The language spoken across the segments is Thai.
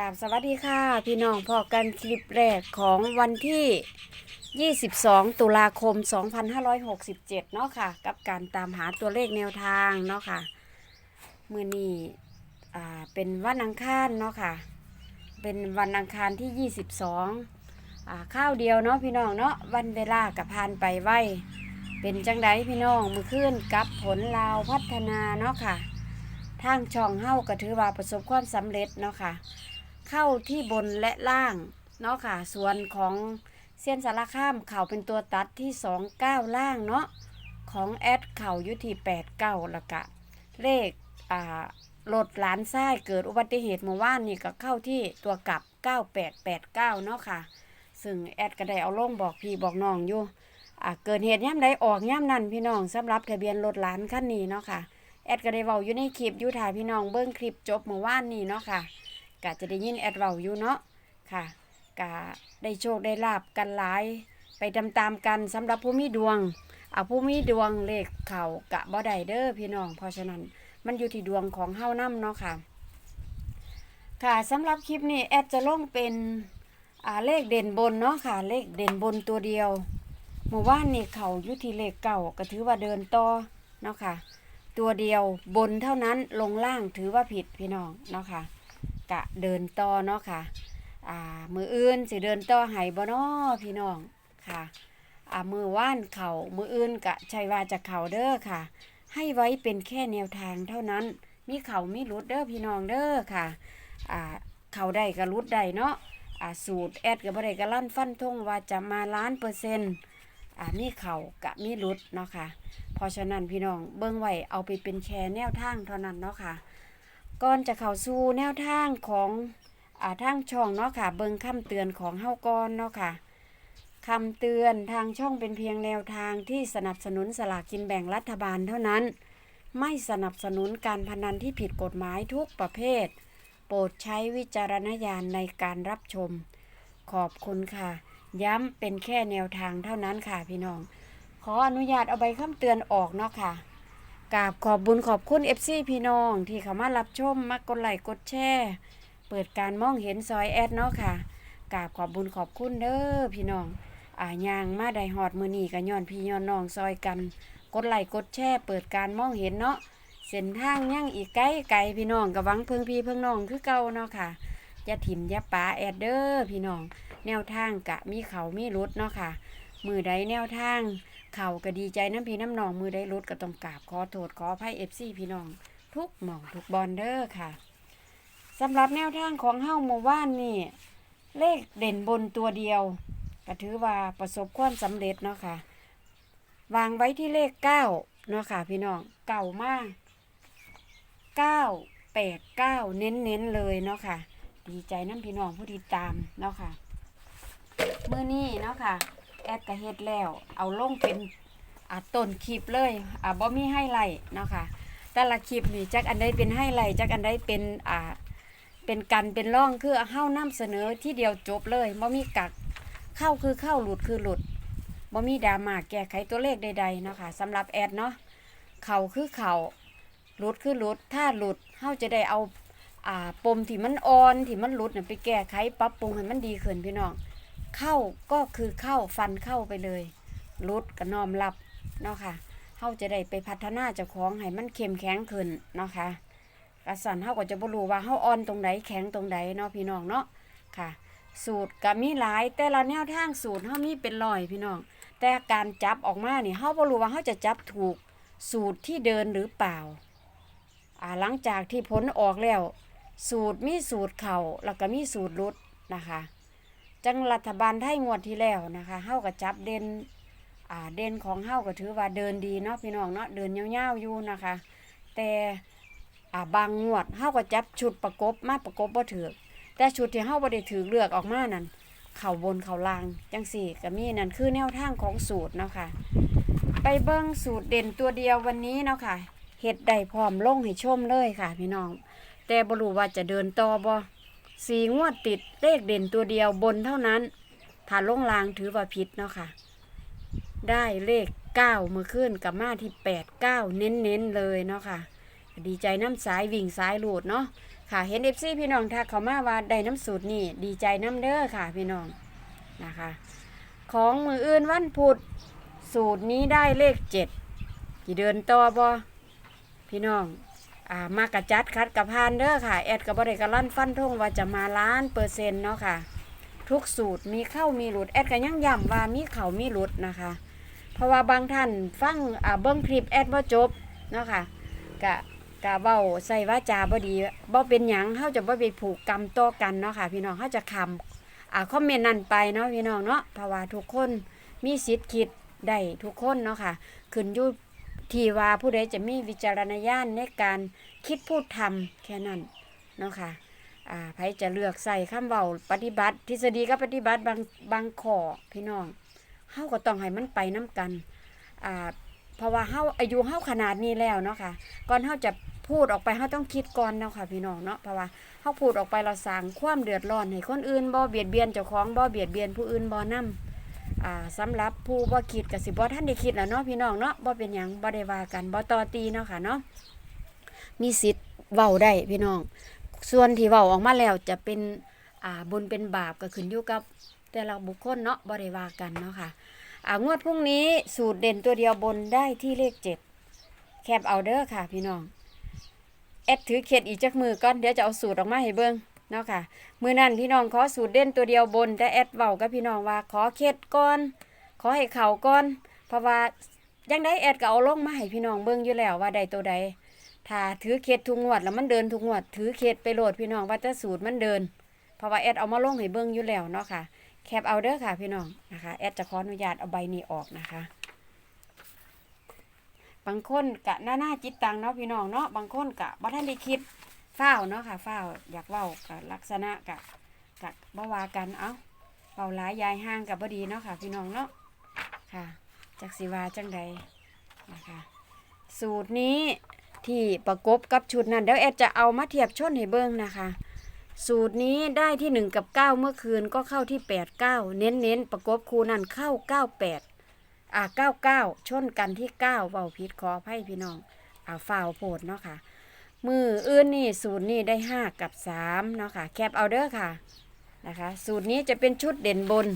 กับสวัสดีค่ะ พี่น้องพอกันคลิปแรกของวันที่ 22 ตุลาคม 2567 เนาะค่ะ กับการตามหาตัวเลขแนวทางเนาะค่ะ มือนี้เป็นวันอังคารเนาะค่ะ เป็นวันอังคารที่ 22 ข้าวเดียวเนาะพี่น้องเนาะวันเวลากับพานไปไวเป็นจังไดพี่น้องมือขึ้นกับผลลาวพัฒนาเนาะค่ะทางช่องเฮ้าก็ถือว่าประสบความสำเร็จเนาะค่ะ เข้าที่บนและล่างเนาะค่ะ ส่วนของเส้นสารข้ามเข่าเป็นตัวตัดที่2 9ล่างเนาะของแอดเข่ายุที8 9แล้วก็เลขอ่ารถหลานไส้เกิดอุบัติเหตุเมื่อวานนี่ก็เข้าที่ตัวกลับ 9889 เนาะค่ะ ซึ่งแอดก็ได้เอาลงบอกพี่บอกน้องอยู่อ่าเกิดเหตุย่ำใดออกย่ำนั่นพี่น้องสำหรับทะเบียนรถหลานคันนี้เนาะค่ะ แอดก็ได้เว้าอยู่ในคลิปอยู่ถ่ายพี่น้องเบิ้งคลิปจบเมื่อวานนี้เนาะค่ะ กะจะได้ยินแอดเว้าอยู่เนาะค่ะกะได้โชคได้ลาบกันหลาย ไปตามๆกันสำหรับผู้มีดวงเอาผู้มีดวงเลขเข่ากะบ่ได้เด้อพี่น้อง เพราะฉะนั้นมันอยู่ที่ดวงของเฮานํเนาะค่ะ ค่ะสำหรับคลิปนี้แอดจะลงเป็นอ่าเลขเด่นบนเนาะค่ะ เลขเด่นบนตัวเดียวเมื่อวานนี่เขาอยู่ที่เลขเก่าก็ถือว่าเดินต่อเนาะค่ะ ตัวเดียวบนเท่านั้นลงล่างถือว่าผิดพี่น้องเนาะค่ะ กะเดินต่อเนาะค่ะอ่ามืออื่นสิเดินต่อไห้บ่นาะพี่น้องค่ะอ่ามือว่านเข่ามืออื่นกะชัยว่าจะเข่าเด้อค่ะ ให้ไว้เป็นแค่แนวทางเท่านั้น มีเข่ามีรุดเด้อพี่น้องเด้อค่ะอ่าเข่าได้ก็รุดได้เนาะอ่าสูตรแอดกับบ่ได้ก็ลั่นฟันทงว่าจะมาล้านเปอร์เซ็นต์อ่ามีเข่ากะมีรุดเนาะค่ะเพราะฉะนั้นพี่น้องเบิ้งไว้เอาไปเป็นแชร์แนวทางเท่านั้นเนาะค่ะ ก่อนจะเข้าสู่แนวทางของอ่าทางช่องเนาะค่ะ เบิ้งคำเตือนของเฮาก่อนเนาะค่ะคำเตือนทางช่องเป็นเพียงแนวทางที่สนับสนุนสลากกินแบ่งรัฐบาลเท่านั้น ไม่สนับสนุนการพนันที่ผิดกฎหมายทุกประเภท โปรดใช้วิจารณญาณในการรับชม ขอบคุณค่ะ ย้ำเป็นแค่แนวทางเท่านั้นค่ะพี่น้อง ขออนุญาตเอาใบคำเตือนออกเนาะค่ะ กราบขอบบุญขอบคุณ FC พี่น้องที่เข้ามารับชมมากดไลค์กดแชร์เปิดการมองเห็นซอยแอดเนาะค่ะกราบขอบบุญขอบคุณเด้อพี่น้องอ่ายางมาได้หอดมือนีกันย้อนพี่ย้อนน้องซอยกัน กดไลค์กดแชร์เปิดการมองเห็นเนาะเส้นทางยังอีกไกลไกลพี่น้องกับวังเพิงพี่เพิงน้องคือเก่าเนาะค่ะอย่าถิ่มย่าป่าแอดเด้อพี่น้อง แนวทางกะมีเขามีรุดเนาะค่ะ มือใดแนวทาง เข่าก็ดีใจน้ำพี่น้ำนองมือได้รุดก็ต้องกราบขอโทษขออภัยเอฟซีพี่น้อง ทุกหม่องทุกบอลเด้อค่ะสำหรับแนวทางของเฮ้าเมื่อว่านนี่ เลขเด่นบนตัวเดียวก็ถือว่าประสบความสำเร็จเนาะค่ะ วางไว้ที่เลขเก้าเนาะค่ะพี่น้องเก่ามากเก้าแปดเก้าเน้นเน้นๆเลยเนาะค่ะ ดีใจน้ำพี่น้องผู้ติดตามเนาะค่ะ มือนี้เนาะค่ะ แอดกระเฮ็ดแล้ว เอาลงเป็นอ่าต้นคลิปเลยอ่าบ่มีให้ไลท์เนาะค่ะแต่ละคลิปนี่จักอันใดเป็นให้ไลท์จักอันใดเป็นอ่าเป็นกันเป็นร่องคือเฮานำเสนอที่เดียวจบเลยบ่มีกักเข้าคือเข้าหลุดคือหลุดบ่มีดราม่าแก้ไขตัวเลขใดๆเนาะค่ะสำหรับแอดเนาะเข้าคือเข้าหลุดคือหลุดถ้าหลุดเฮาจะได้เอาอ่าปมที่มันอ่อนที่มันหลุดน่ะไปแก้ไขปรับปรุงให้มันดีขึ้นพี่น้อง เข้าก็คือเข้าฟันเข้าไปเลยรุดก็น้อมรับเนาะค่ะเฮาจะได้ไปพัฒนาเจ้าของให้มันเข้มแข็งขึ้นเนาะค่ะกระสันเฮาก็จะบ่รู้ว่าเฮาอ่อนตรงไหนแข็งตรงไหนเนาะพี่น้องเนาะค่ะ สูตรก็มีหลายแต่ละแนวทางสูตรเฮามีเป็นร้อยพี่น้อง แต่การจับออกมานี่เฮาบ่รู้ว่าเฮาจะจับถูกสูตรที่เดินหรือเปล่าอ่าหลังจากที่ผลออกแล้ว สูตรมีสูตรเข่าแล้วก็มีสูตรรุดนะคะ จังรัฐบาลไทยงวดที่แล้วนะคะเฮาก็จับเด่นอ่าเด่นของเฮาก็ถือว่าเดินดีเนาะพี่น้องเนาะเดินยาวๆอยู่นะคะ แต่อ่าบางงวดเฮาก็จับชุดประกบมาประกบบ่ถือแต่ชุดที่เฮาบ่ได้ถือเลือกออกมานั่นเข่าบนเข่าล่างจังสี่ก็มีนั่นคือแนวทางของสูตรเนาะค่ะไปเบิ่งสูตรเด่นตัวเดียววันนี้เนาะค่ะเฮ็ดได้พร้อมลงให้ชมเลยค่ะ พี่น้อง แต่บ่รู้ว่าจะเดินต่อบ่ สีงวดติดเลขเด่นตัวเดียวบนเท่านั้น ถ้าลงลางถือว่าผิดเนาะค่ะ ได้เลขเก้ามือขึ้นกับมาที่แปดเก้าเน้นๆเลยเนาะค่ะ ดีใจน้ำสายวิ่งสายหลุดเนาะค่ะเห็นเอฟซีพี่น้องทักเขามาว่าได้น้ำสูตรนี่ดีใจน้ำเด้อค่ะพี่น้องนะคะ ของมืออื่นวันพุธสูตรนี้ได้เลขเจ็ดกี่เดือนต่อบ่พี่น้อง มากระจัดคัดกระพานเด้อค่ะ แอดกับบริกรลั่นฟันทงว่าจะมาล้านเปอร์เซ็นต์เนาะค่ะ ทุกสูตรมีเข้ามีหลุดแอดก็ยังย้ำว่ามีเข้ามีหลุดนะคะ เพราะว่าบางท่านฟังอ่าเบิ้งคลิปแอดว่าจบเนาะค่ะกะกะเบ้าใส่ว่าจาบ่ดีบ่เป็นหยังเฮาจะบ่ไปผูกกรรมต่อกันเนาะค่ะ พี่น้องเฮาจะคำอ่าคอมเมนต์นั่นไปเนาะพี่น้องเนาะเพราะว่าทุกคนมีสิทธิ์คิดได้ทุกคนเนาะค่ะขึ้นอยู่ ที่ว่าผู้ใดจะมีวิจารณญาณในการคิดพูดทำแค่นั้นเนาะค่ะอ่าไผจะเลือกใส่คำเว้าปฏิบัติ ทฤษฎีกับปฏิบัติบางบางข้อพี่น้องเฮาก็ต้องให้มันไปน้กันอ่าเพราะว่าเฮาอายุเฮาขนาดนี้แล้วเนาะค่ะ ก่อนเฮาจะพูดออกไปเฮาต้องคิดก่อนเนาะค่ะพี่น้องเนาะเพราะว่าเฮาพูดออกไปเราสร้างความเดือดร้อนให้คนอื่นบ่เบียดเบียนเจ้าของบ่เบียดเบียนผู้อื่นบ่นํ อ่าสำหรับผู้บ่คิดก็สิบ่ทันได้คิดแล้วเนาะพี่น้องเนาะบ่เป็นหยังบ่ได้ว่ากันบ่ต่อตีเนาะค่ะเนาะมีสิทธิ์เว้าได้พี่น้อง ส่วนที่เว้าออกมาแล้วจะเป็นอ่าบุญเป็นบาปก็ขึ้นอยู่กับแต่ละบุคคลเนาะบ่ได้ว่ากันเนาะค่ะอ่างวดพรุ่งนี้สูตรเด่นตัวเดียวบนได้ที่เลขเจ็ดแคบเอาเด้อค่ะพี่น้องแอดถือเข็ดอีกจักมือก่อนเดี๋ยวจะเอาสูตรออกมาให้เบิ่ง เนาะค่ะมือนั้นพี่น้องขอสูตรเด่นตัวเดียวบน แต่แอดเว้ากับพี่น้องว่าขอเข็ดก่อน ขอให้เข่าก่อน เพราะว่ายังได้แอดก็เอาลงมาให้พี่น้องเบิ่งอยู่แล้วว่าใดตัวใดถ้าถือเข็ดทุกงวดแล้วมันเดินทุกงวด ถือเข็ดไปโหลดพี่น้องว่าจะสูตรมันเดิน เพราะว่าแอดเอามาลงให้เบิ่งอยู่แล้วเนาะค่ะแคปเอาเด้อค่ะพี่น้องนะคะแอดจะขออนุญาตเอาใบนี้ออกนะคะบางคนกะหน้าหน้าจิตตังเนาะพี่น้องเนาะบางคนกะบ่ท่านได้คิด ฝ้าวเนาะค่ะฝ้าวอยากเว้ากะลักษณะกะกะบ่ว่ากันเอ้าเว้าหลายยายห่างกับบ่ดีเนาะค่ะ พี่น้องเนาะค่ะจักสิวาจังใดนะคะสูตรนี้ที่ประกบกับชุดนั้นเดี๋ยวแอดจะเอามาเทียบชนให้เบิ่งนะคะ สูตรนี้ได้ที่ 1 กับ 9 เมื่อคืนก็เข้าที่ 8 9 เน้นเน้นประกบคูนั้นเข้า 98 อ่า99 ชนกันที่ 9เบาพิษขอให้พี่น้องอ่าฝ่าวโพดเนาะค่ะ มืออื่นนี่สูตรนี้ได้ 5 กับ 3 เนาะค่ะ แคปเอาเด้อค่ะนะคะ สูตรนี้จะเป็นชุดเด่นบน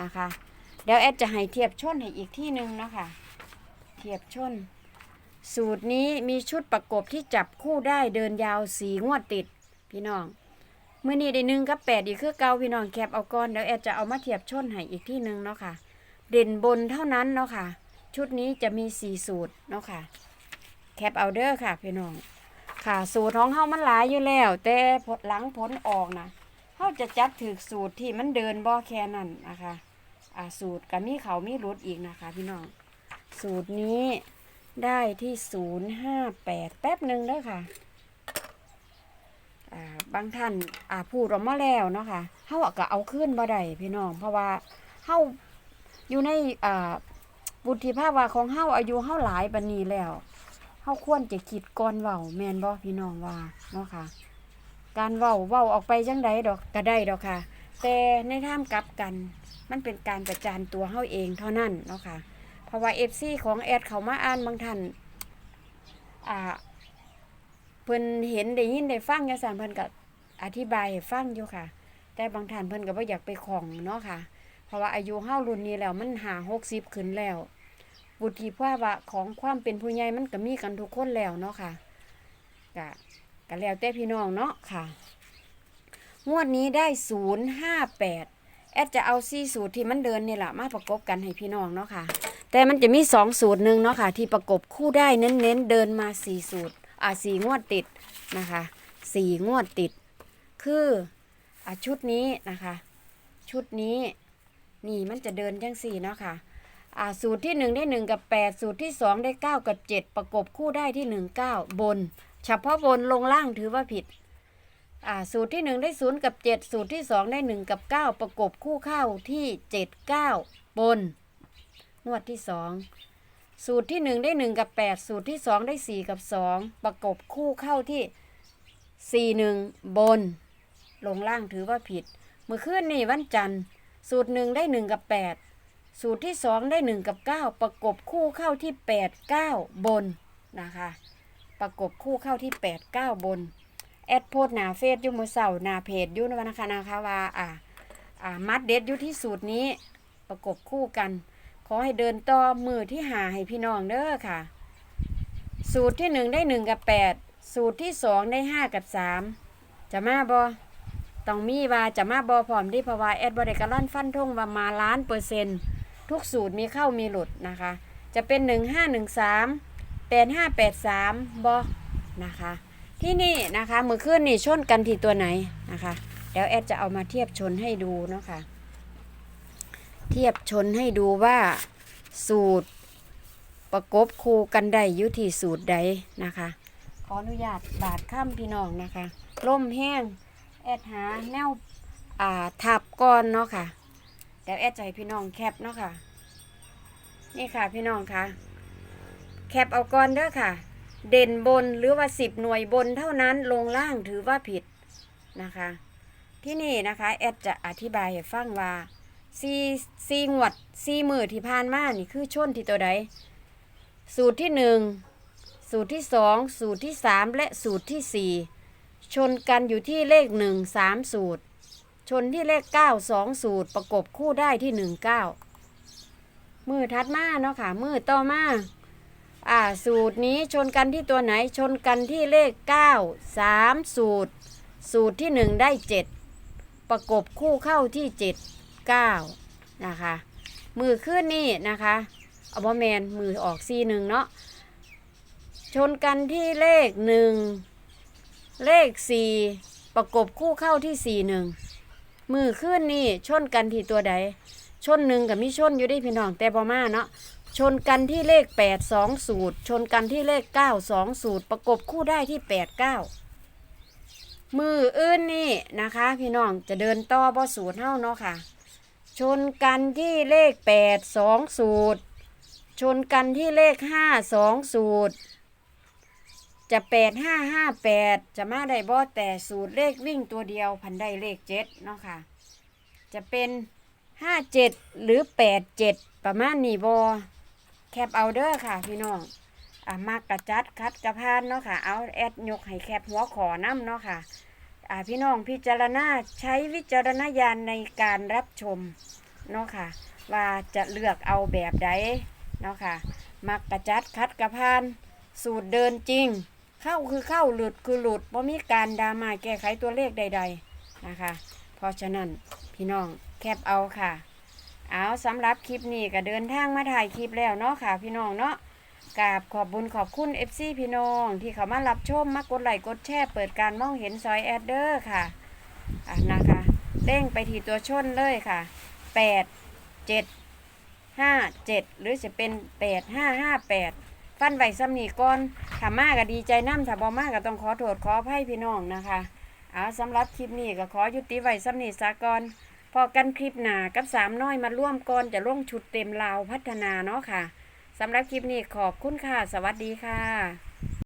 นะคะ เดี๋ยวแอดจะให้เทียบชนให้อีกที่หนึ่งเนาะค่ะ เทียบชน สูตรนี้มีชุดประกบที่จับคู่ได้เดินยาวสีงวดติด พี่น้องเมื่อนี้ได้หนึ่งกับแปดอีกคือเก่าพี่น้องแคปเอาก่อนเดี๋ยวแอดจะเอามาเทียบชนให้อีกที่หนึ่งเนาะค่ะ เด่นบนเท่านั้นเนาะค่ะ ชุดนี้จะมีสี่สูตรเนาะค่ะ แคปเอาเด้อค่ะพี่น้อง ค่ะ สูตรของเฮามันหลายอยู่แล้ว แต่ผลหลังผลออกนะเฮาจะจับถือสูตรที่มันเดินบ่แค่นั้นนะคะอ่าสูตรกับมีเขามีรุดอีกนะคะ พี่น้อง สูตรนี้ได้ที่ศูนย์ห้าแปดแป๊บหนึ่งเด้อค่ะบางท่านอ่าพูดออกมาแล้วเนาะค่ะเฮาก็เอาขึ้นบ่ได้พี่น้อง เพราะว่าเฮาอยู่ในอ่าบุธิภาวะของเฮาอายุเฮาหลายปานนี้แล้ว เฮาควรจะคิดก่อนเว้าแม่นบ่พี่น้องว่าเนาะค่ะ การเว้าเว้าออกไปจังไดดอกก็ได้ดอกค่ะ แต่ในท่ามกลับกัน มันเป็นการประจานตัวเฮาเองเท่านั้นเนาะค่ะ เพราะว่า FC ของแอดเขามาอ่านบางท่านอ่าเพิ่นเห็นได้ยินได้ฟังจังซั่นเพิ่นก็อธิบายให้ฟังอยู่ค่ะ แต่บางท่านเพิ่นก็บ่อยากไปของเนาะค่ะ เพราะว่าอายุเฮารุ่นนี้แล้วมันหา60ขึ้นแล้ว บุตรีภาวะของความเป็นผู้ใหญ่มันก็มีกันทุกคนแล้วเนาะค่ะก็ก็แล้วแต่พี่น้องเนาะค่ะ งวดนี้ได้058แอดจะเอา4สูตรที่มันเดินนี่แหละมาประกบกันให้พี่น้องเนาะค่ะ แต่มันจะมีสองสูตรหนึ่งเนาะค่ะ ที่ประกบคู่ได้เน้นๆเดินมาสี่สูตร อ่าสี่งวดติดนะคะสี่งวดติด คืออ่าชุดนี้นะคะ ชุดนี้นี่มันจะเดินจังสี่เนาะค่ะ อ่าสูตรที่หนึ่งได้หนึ่งกับแปดสูตรที่สองได้เก้ากับเจ็ดประกบคู่ได้ที่หนึ่งเก้าบน เฉพาะบนลงล่างถือว่าผิดอ่าสูตรที่หนึ่งได้ศูนย์กับเจ็ดสูตรที่สองได้หนึ่งกับเก้าประกบคู่เข้าที่เจ็ดเก้าบนงวดที่สองสูตรที่หนึ่งได้หนึ่งกับแปดสูตรที่สองได้สี่กับสองประกบคู่เข้าที่สี่หนึ่งบน ลงล่างถือว่าผิด เมื่อคืนนี่วันจันทร์ สูตรหนึ่งได้หนึ่งกับแปด สูตรที่สองได้หนึ่งกับเก้าประกบคู่เข้าที่แปดเก้าบนนะคะ ประกบคู่เข้าที่แปดเก้าบน แอดโพสต์หนาเฟซยู่มือเช้าหนาเพจยู่นะคะนะคะว่าอ่าอ่ามัดเด็ดยู่ที่สูตรนี้ประกบคู่กัน ขอให้เดินต่อมือที่หาให้พี่น้องเด้อค่ะ สูตรที่หนึ่งได้หนึ่งกับแปดสูตรที่สองได้ห้ากับสามจะมาบอต้องมีว่าจะมาบอพร้อมที่เพราว่าแอดบริการันฟันทงว่ามาล้านเปอร์เซ็นต์ ทุกสูตรมีเข้ามีหลุดนะคะ จะเป็นหนึ่งห้าหนึ่งสามแปดห้าแปดสามบอนะคะ ที่นี่นะคะมือขึ้นนี่ชนกันที่ตัวไหนนะคะ เดี๋ยวแอดจะเอามาเทียบชนให้ดูเนาะค่ะ เทียบชนให้ดูว่าสูตรประกบคู่กันได้ยุที่สูตรใดนะคะ ขออนุญาตบาดข้ามพี่น้องนะคะล่มแห้งแอดหาแนวอ่าทับก้อนเนาะค่ะ เดี๋ยวแอดใจะให้พี่น้องแคปเนาะค่ะ นี่ค่ะพี่น้องค่ะ แคปเอาก้อนเด้อค่ะ เด่นบนหรือว่าสิบหน่วยบนเท่านั้นลงล่างถือว่าผิดนะคะ ที่นี่นะคะแอดจะอธิบายให้ฟังว่าซีซีงวดซีมือที่ผ่านมานี่คือชนที่ตัวใด สูตรที่หนึ่งสูตรที่สองสูตรที่สามและสูตรที่สี่ชนกันอยู่ที่เลขหนึ่งสามสูตร ชนที่เลขเก้าสองสูตรประกบคู่ได้ที่หนึ่งเก้ามือทัดมาเนาะค่ะ มือต่อมาอ่าสูตรนี้ชนกันที่ตัวไหนชนกันที่เลขเก้าสามสูตร สูตรที่หนึ่งได้เจ็ดประกบคู่เข้าที่เจ็ดเก้านะคะมือขึ้นนี่นะคะเอาบอแมนมือออกซีหนึ่งเนาะชนกันที่เลขหนึ่งเลขสี่ประกบคู่เข้าที่สี่หนึ่ง มือขึ้นนี่ชนกันที่ตัวใด ชนหนึ่งกับมิชนอยู่ได้พี่น้องแต่บอมาเนาะชนกันที่เลขแปดสองสูตร ชนกันที่เลขเก้าสองสูตร ประกบคู่ได้ที่แปดเก้ามืออื่นนี่นะคะ พี่น้องจะเดินต่อบอสูตรเท่าเนาะค่ะ ชนกันที่เลขแปดสองสูตร ชนกันที่เลขห้าสองสูตร จะแปดห้าห้าแปดจะมาได้บ่แต่สูตรเลขวิ่งตัวเดียวพันได้เลขเจ็ดเนาะค่ะ จะเป็นห้าเจ็ดหรือแปดเจ็ดประมาณนี้บอแคปเอาเด้อค่ะพี่น้องอะมากกระจัดคัดกระพานเนาะค่ะ เอาแอดยกให้แคปหัวขอน้ำเนาะค่ะอ่าพี่น้องพิจารณาใช้วิจารณญาณในการรับชมเนาะค่ะ ว่าจะเลือกเอาแบบใดเนาะค่ะ มักกระจัดคัดกระพาน สูตรเดินจริง เข้าคือเข้าหลุดคือหลุดเพราะมีการดราม่าแก้ไขตัวเลขใด ๆนะคะ เพราะฉะนั้นพี่น้องแคปเอาค่ะ เอาสำหรับคลิปนี้ก็เดินทางมาถ่ายคลิปแล้วเนาะค่ะ พี่น้องเนาะกราบขอบบุญขอบคุณ FC พี่น้อง ที่เขามารับชมมากดไลค์กดแชร์เปิดการมองเห็นซอยแอดเดอร์ค่ะอะนะคะเด้งไปที่ตัวชนเลยค่ะ 8 7 5 7 หรือจะเป็น 8 5 5 8 ฟันไว้ซ้ำนี่ก่อนถ้ามากก็ดีใจน้ำถ้าบ่มากก็ต้องขอโทษขออภัยพี่น้องนะคะเอาสำหรับคลิปนี้ก็ขอยุติไว้ซ้ำนี่สากอนพอกันคลิปหนากับสามน้อยมาร่วมก่อนจะล่วงชุดเต็มลาวพัฒนาเนาะค่ะสำหรับคลิปนี้ขอบคุณค่ะ สวัสดีค่ะ